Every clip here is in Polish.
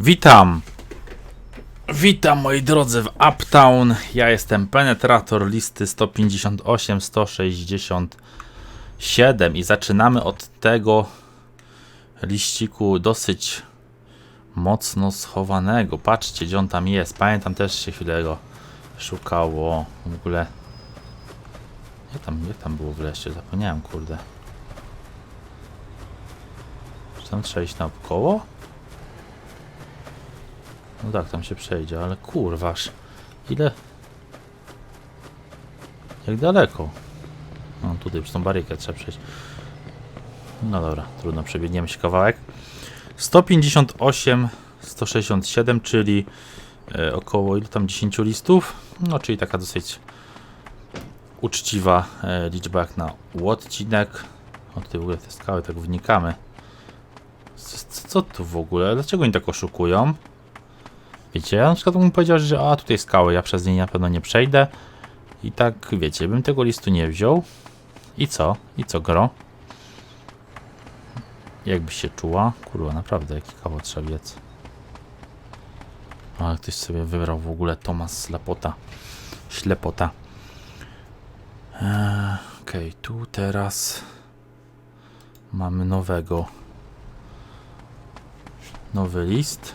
Witam! Witam moi drodzy w Uptown. Ja jestem penetrator listy 158-167 i zaczynamy od tego liściku dosyć mocno schowanego. Patrzcie, gdzie on tam jest. Pamiętam też się chwilę go szukało. W ogóle. Jak tam, jak tam było w lesie? Zapomniałem, kurde. Czy tam trzeba iść naokoło? No tak, tam się przejdzie, ale kurważ. Ile? Jak daleko? No tutaj przez tą barykę trzeba przejść. No dobra, trudno, przebiegniemy się kawałek. 158, 167, czyli e, około ile tam 10 listów. No, czyli taka dosyć uczciwa e, liczba jak na odcinek. O tutaj w ogóle te skały tak wnikamy. Co, co, co tu w ogóle? Dlaczego oni tak oszukują? Wiecie, ja na przykład bym powiedział, że a tutaj skały, ja przez nie na pewno nie przejdę. I tak, wiecie, bym tego listu nie wziął. I co? I co, gro? Jakbyś się czuła? Kurwa, naprawdę, jaki kawał trzeba biec. Ale ktoś sobie wybrał w ogóle Tomas Ślepota. Ślepota. Eee, Okej, okay, tu teraz mamy nowego. Nowy list.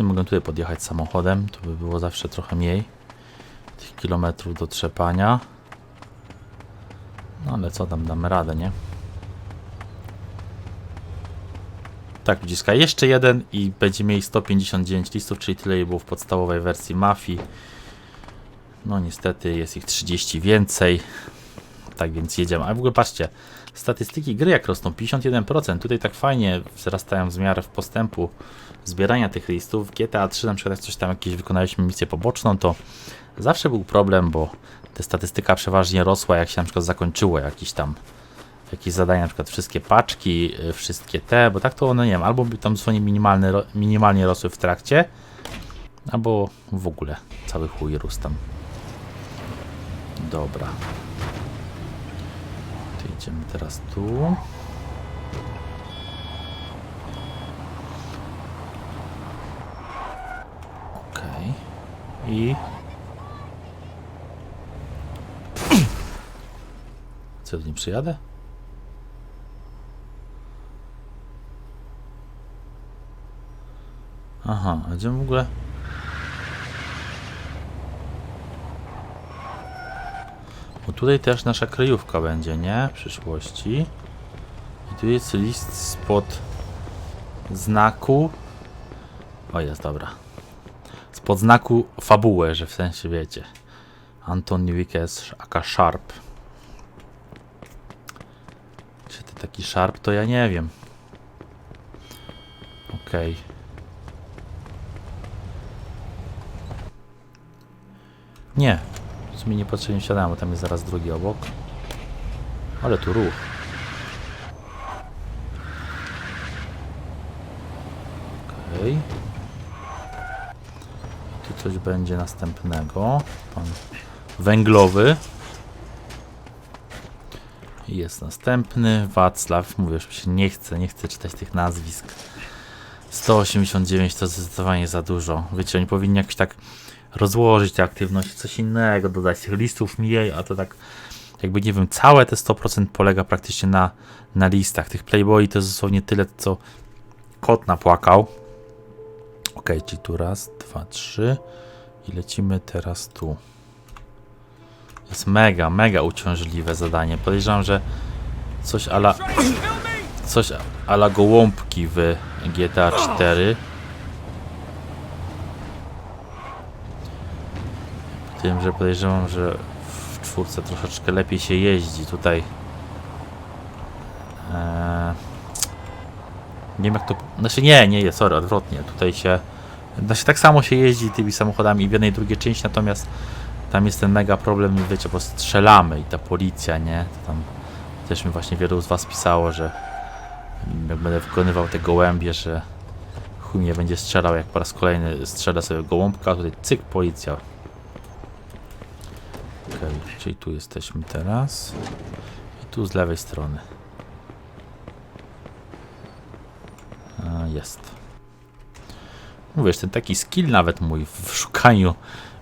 Sumie mogę tutaj podjechać samochodem, to by było zawsze trochę mniej tych kilometrów do trzepania. No ale co tam, damy radę, nie? Tak, ludziska, jeszcze jeden i będzie mieli 159 listów, czyli tyle było w podstawowej wersji Mafii. No niestety jest ich 30 więcej. Tak więc jedziemy. A w ogóle patrzcie, statystyki gry jak rosną, 51%. Tutaj tak fajnie wzrastają w miarę w postępu zbierania tych listów. GTA 3 na przykład jak coś tam jakieś wykonaliśmy misję poboczną, to zawsze był problem, bo ta statystyka przeważnie rosła jak się na przykład zakończyło jakiś tam jakieś zadania, na przykład wszystkie paczki, y, wszystkie te, bo tak to one nie wiem, albo tam minimalne, minimalnie rosły w trakcie, albo w ogóle cały chuj rósł tam. Dobra. To idziemy teraz tu. Okay. I... Co, nie przyjadę? Aha, a gdzie w ogóle... tutaj też nasza kryjówka będzie, nie? W przyszłości. I tu jest list spod znaku... O, jest, dobra. Spod znaku fabuły, że w sensie wiecie. Anton Wickes, aka Sharp. Czy ty taki Sharp, to ja nie wiem. Okej. Okay. Nie. W sumie niepotrzebnie wsiadałem, bo tam jest zaraz drugi obok. Ale tu ruch. Okej. Okay. Tu coś będzie następnego. Pan węglowy. Jest następny. Wacław. Mówię, że się nie chcę, nie chcę czytać tych nazwisk. 189 to zdecydowanie za dużo. Wiecie, oni powinni jakoś tak rozłożyć te aktywności, coś innego, dodać tych listów mniej, a to tak jakby nie wiem, całe te 100% polega praktycznie na, na listach. Tych Playboy to jest dosłownie tyle, co kot napłakał. Ok, czyli tu raz, dwa, trzy i lecimy teraz tu. Jest mega, mega uciążliwe zadanie. Podejrzewam, że coś ala coś ala gołąbki w GTA 4 Tym, że podejrzewam, że w czwórce troszeczkę lepiej się jeździ. Tutaj eee, nie wiem jak to... Znaczy nie, nie jest, sorry, odwrotnie. Tutaj się... Znaczy tak samo się jeździ tymi samochodami w jednej i drugiej części, natomiast tam jest ten mega problem, wiecie, bo strzelamy i ta policja, nie? To tam też mi właśnie wielu z was pisało, że jak będę wykonywał te gołębie, że chuj mnie będzie strzelał, jak po raz kolejny strzela sobie gołąbka, tutaj cyk, policja. Czyli tu jesteśmy teraz. I tu z lewej strony. A, jest. Mówisz, ten taki skill nawet mój w szukaniu,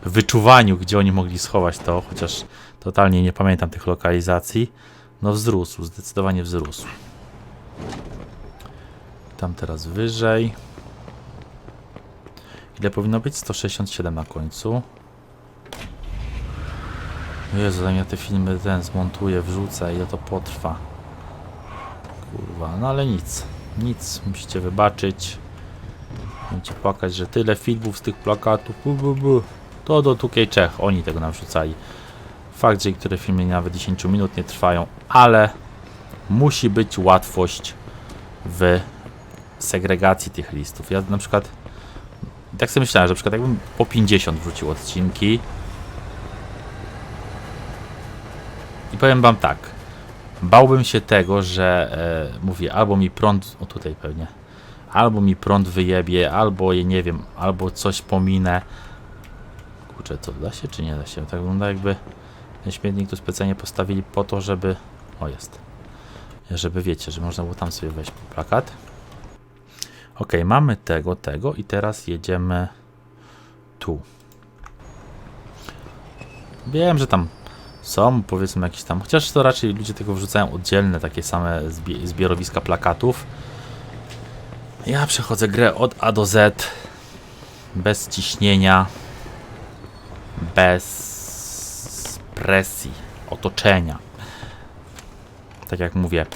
w wyczuwaniu, gdzie oni mogli schować to, chociaż totalnie nie pamiętam tych lokalizacji, no wzrósł, zdecydowanie wzrósł. Tam teraz wyżej. Ile powinno być? 167 na końcu. Jezu, zanim ja te filmy ten zmontuję, wrzucę, ile to potrwa. Kurwa, no ale nic. Nic, musicie wybaczyć. Będziecie płakać, że tyle filmów z tych plakatów. Bu, bu, bu. To do Tukej Czech, oni tego nam wrzucali. Fakt, że niektóre filmy nawet 10 minut nie trwają, ale musi być łatwość w segregacji tych listów. Ja na przykład tak sobie myślałem, że na przykład jakbym po 50 wrzucił odcinki powiem wam tak, bałbym się tego, że e, mówię, albo mi prąd, o tutaj pewnie, albo mi prąd wyjebie, albo je nie wiem, albo coś pominę. Kurczę, to da się czy nie da się? Tak wygląda jakby ten śmietnik tu specjalnie postawili po to, żeby, o jest, żeby wiecie, że można było tam sobie wejść po plakat. Ok, mamy tego, tego i teraz jedziemy tu. Wiem, że tam są powiedzmy jakieś tam, chociaż to raczej ludzie tego wrzucają oddzielne takie same zbi- zbiorowiska plakatów. Ja przechodzę grę od A do Z bez ciśnienia, bez presji, otoczenia. Tak jak mówię,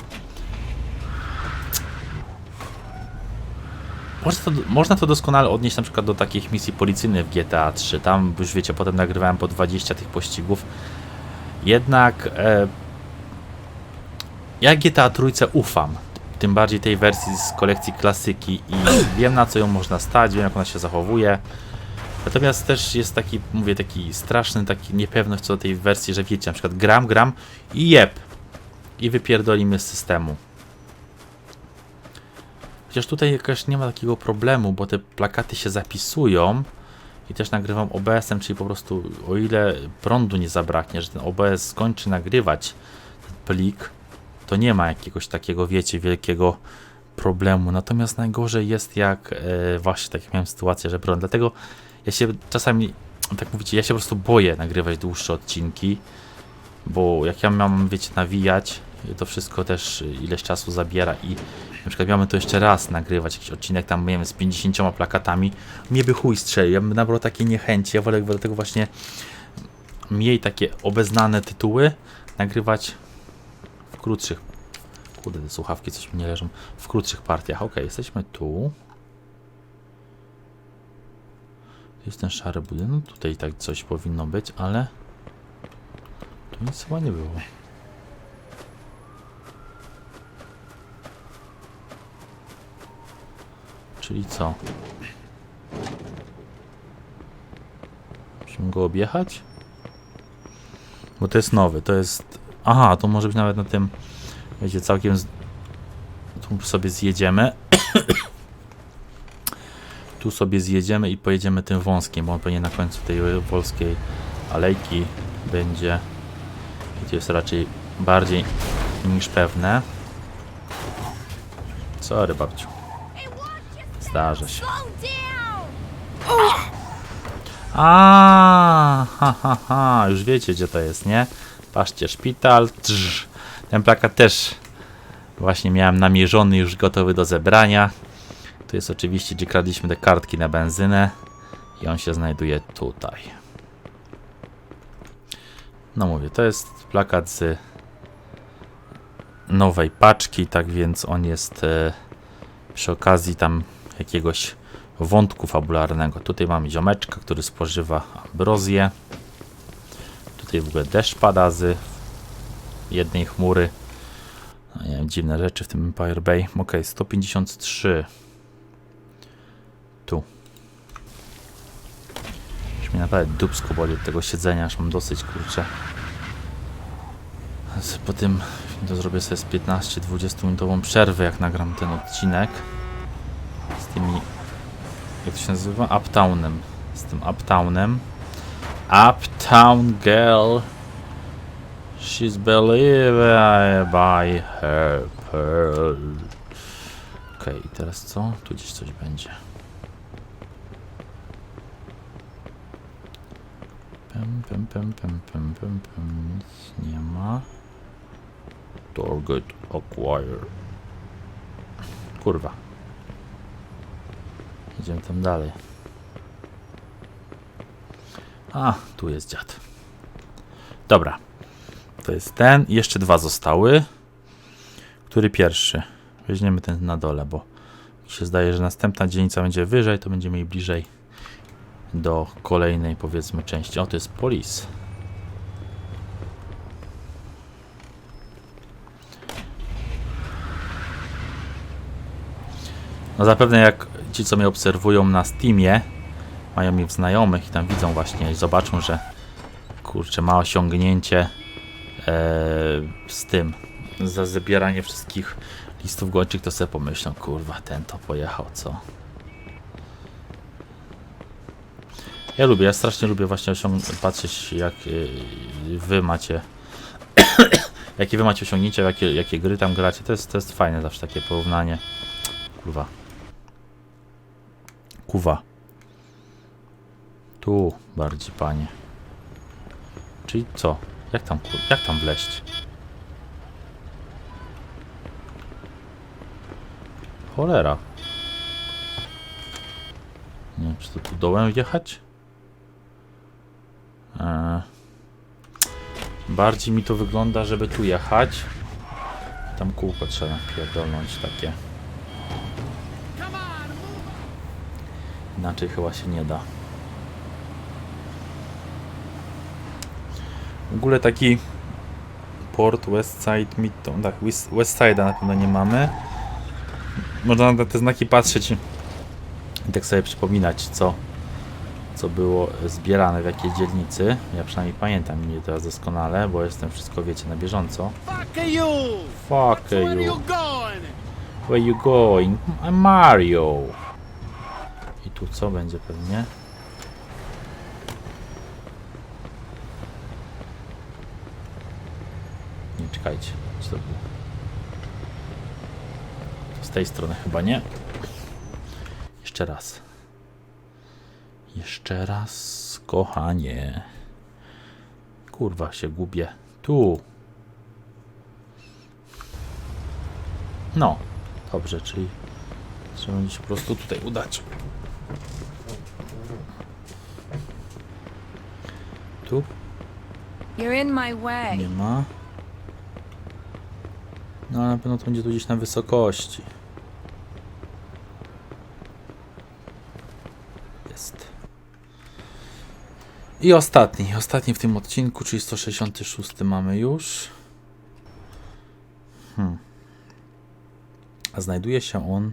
Można to, można to doskonale odnieść na przykład do takich misji policyjnych w GTA 3. Tam już wiecie, potem nagrywałem po 20 tych pościgów. Jednak e, ja GTA trójce ufam. Tym bardziej tej wersji z kolekcji klasyki i wiem na co ją można stać, wiem jak ona się zachowuje. Natomiast też jest taki, mówię, taki straszny, taki niepewność co do tej wersji, że wiecie, na przykład gram, gram i jeb. I wypierdolimy z systemu. Chociaż tutaj jakoś nie ma takiego problemu, bo te plakaty się zapisują i też nagrywam OBS-em, czyli po prostu o ile prądu nie zabraknie, że ten OBS skończy nagrywać ten plik, to nie ma jakiegoś takiego, wiecie, wielkiego problemu. Natomiast najgorzej jest jak e, właśnie tak jak miałem sytuację, że prąd. Dlatego ja się czasami, tak mówicie, ja się po prostu boję nagrywać dłuższe odcinki, bo jak ja mam, wiecie, nawijać, to wszystko też ileś czasu zabiera i na przykład miałbym to jeszcze raz nagrywać, jakiś odcinek tam, nie wiem, z 50 plakatami, mnie by chuj strzelił, ja bym nabrał takie niechęci, ja wolę dlatego właśnie mniej takie obeznane tytuły nagrywać w krótszych, kurde, te słuchawki coś mi nie leżą, w krótszych partiach. Ok, jesteśmy tu. Tu jest ten szary budynek, no tutaj tak coś powinno być, ale tu nic chyba nie było. Czyli co? Musimy go objechać? Bo to jest nowy, to jest... Aha, to może być nawet na tym... Wiecie, całkiem... Z... Tu sobie zjedziemy. tu sobie zjedziemy i pojedziemy tym wąskim, bo on pewnie na końcu tej polskiej alejki będzie... To jest raczej bardziej niż pewne. Sorry, babciu. Zdarza się. A, ha, ha, ha, już wiecie gdzie to jest, nie? Patrzcie, szpital. Trz. Ten plakat też właśnie miałem namierzony, już gotowy do zebrania. Tu jest oczywiście, gdzie kradliśmy te kartki na benzynę i on się znajduje tutaj. No mówię, to jest plakat z nowej paczki, tak więc on jest e, przy okazji tam jakiegoś wątku fabularnego. Tutaj mamy ziomeczka, który spożywa ambrozję. Tutaj w ogóle deszcz pada z jednej chmury. No, nie wiem, dziwne rzeczy w tym Empire Bay. Ok, 153. Tu. Już mnie naprawdę dupsko boli od tego siedzenia, aż mam dosyć, kurczę. Po tym to zrobię sobie z 15-20 minutową przerwę, jak nagram ten odcinek jak to się nazywa? Uptownem. Z tym Uptownem. Uptown Girl. She's believed by her pearl. Okej, i teraz co? Tu gdzieś coś będzie. Pem, pem, pem, pem, pem, pem, pem. Nic nie ma. Target acquire. Kurwa. Idziemy tam dalej. A, tu jest dziad. Dobra. To jest ten. Jeszcze dwa zostały. Który pierwszy? Weźmiemy ten na dole, bo mi się zdaje, że następna dzielnica będzie wyżej, to będziemy mieli bliżej do kolejnej, powiedzmy, części. O, to jest polis. No zapewne jak ci, co mnie obserwują na Steamie, mają mnie w znajomych i tam widzą właśnie zobaczą, że kurczę, ma osiągnięcie e, z tym, za zabieranie wszystkich listów gończych, to sobie pomyślą, kurwa, ten to pojechał, co? Ja lubię, ja strasznie lubię właśnie patrzeć, jak y, wy macie, jakie wy macie osiągnięcia, jakie, jakie gry tam gracie, to jest, to jest fajne zawsze takie porównanie. Kurwa. Kuwa. Tu bardziej, panie. Czyli co? Jak tam, kur- jak tam wleść? Cholera. Nie wiem, czy to tu dołem wjechać? Eee. Bardziej mi to wygląda, żeby tu jechać. Tam kółko trzeba pierdolnąć takie. Inaczej chyba się nie da. W ogóle taki port Westside Midtown, tak, West- Westside'a na pewno nie mamy. Można na te znaki patrzeć i tak sobie przypominać, co, co było zbierane w jakiej dzielnicy. Ja przynajmniej pamiętam mnie teraz doskonale, bo jestem wszystko, wiecie, na bieżąco. Fuck you! Fuck you. Where you going? I'm Mario. Tu co będzie pewnie? Nie, czekajcie. Co to było? Z tej strony chyba nie. Jeszcze raz. Jeszcze raz, kochanie. Kurwa, się gubię. Tu. No, dobrze, czyli trzeba będzie się po prostu tutaj udać. Tu You're in my way. nie ma. No ale na pewno to będzie tu gdzieś na wysokości. Jest. I ostatni, ostatni w tym odcinku, czyli 166 mamy już. Hmm. A znajduje się on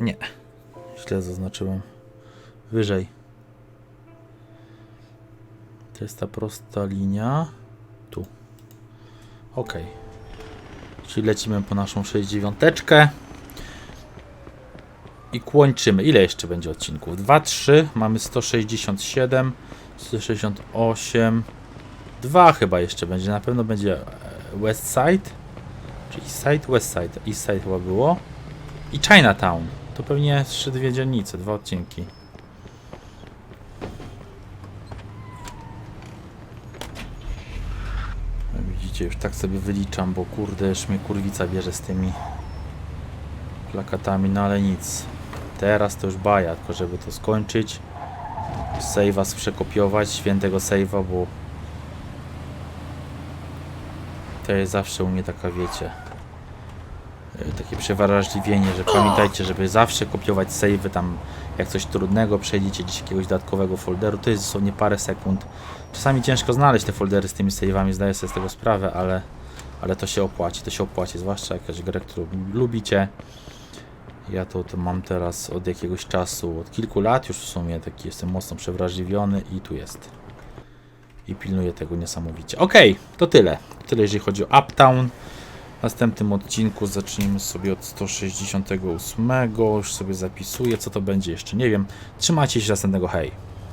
Nie. Źle zaznaczyłem. Wyżej. To jest ta prosta linia. Tu. Ok. Czyli lecimy po naszą 69. I kończymy. Ile jeszcze będzie odcinków? 2, 3. Mamy 167. 168. 2 chyba jeszcze będzie. Na pewno będzie e, West Side. Czy East Side? West Side. East Side chyba było. I Chinatown. To pewnie jeszcze dwie dzielnice, dwa odcinki. No Widzicie, już tak sobie wyliczam, bo kurde, już mnie kurwica bierze z tymi plakatami, no ale nic. Teraz to już baja, tylko żeby to skończyć. Save'a przekopiować, świętego save'a, bo to jest zawsze u mnie taka, wiecie, takie przewrażliwienie, że pamiętajcie, żeby zawsze kopiować savey tam jak coś trudnego, przejdziecie gdzieś jakiegoś dodatkowego folderu, to jest dosłownie parę sekund. Czasami ciężko znaleźć te foldery z tymi save'ami, zdaję sobie z tego sprawę, ale, ale to się opłaci, to się opłaci, zwłaszcza jakaś grę, którą lubicie. Ja to, to mam teraz od jakiegoś czasu, od kilku lat już w sumie, taki jestem mocno przewrażliwiony i tu jest. I pilnuję tego niesamowicie. Okej, to tyle. Tyle jeżeli chodzi o Uptown. W następnym odcinku zacznijmy sobie od 168. Już sobie zapisuję, co to będzie jeszcze nie wiem. Trzymajcie się następnego hej.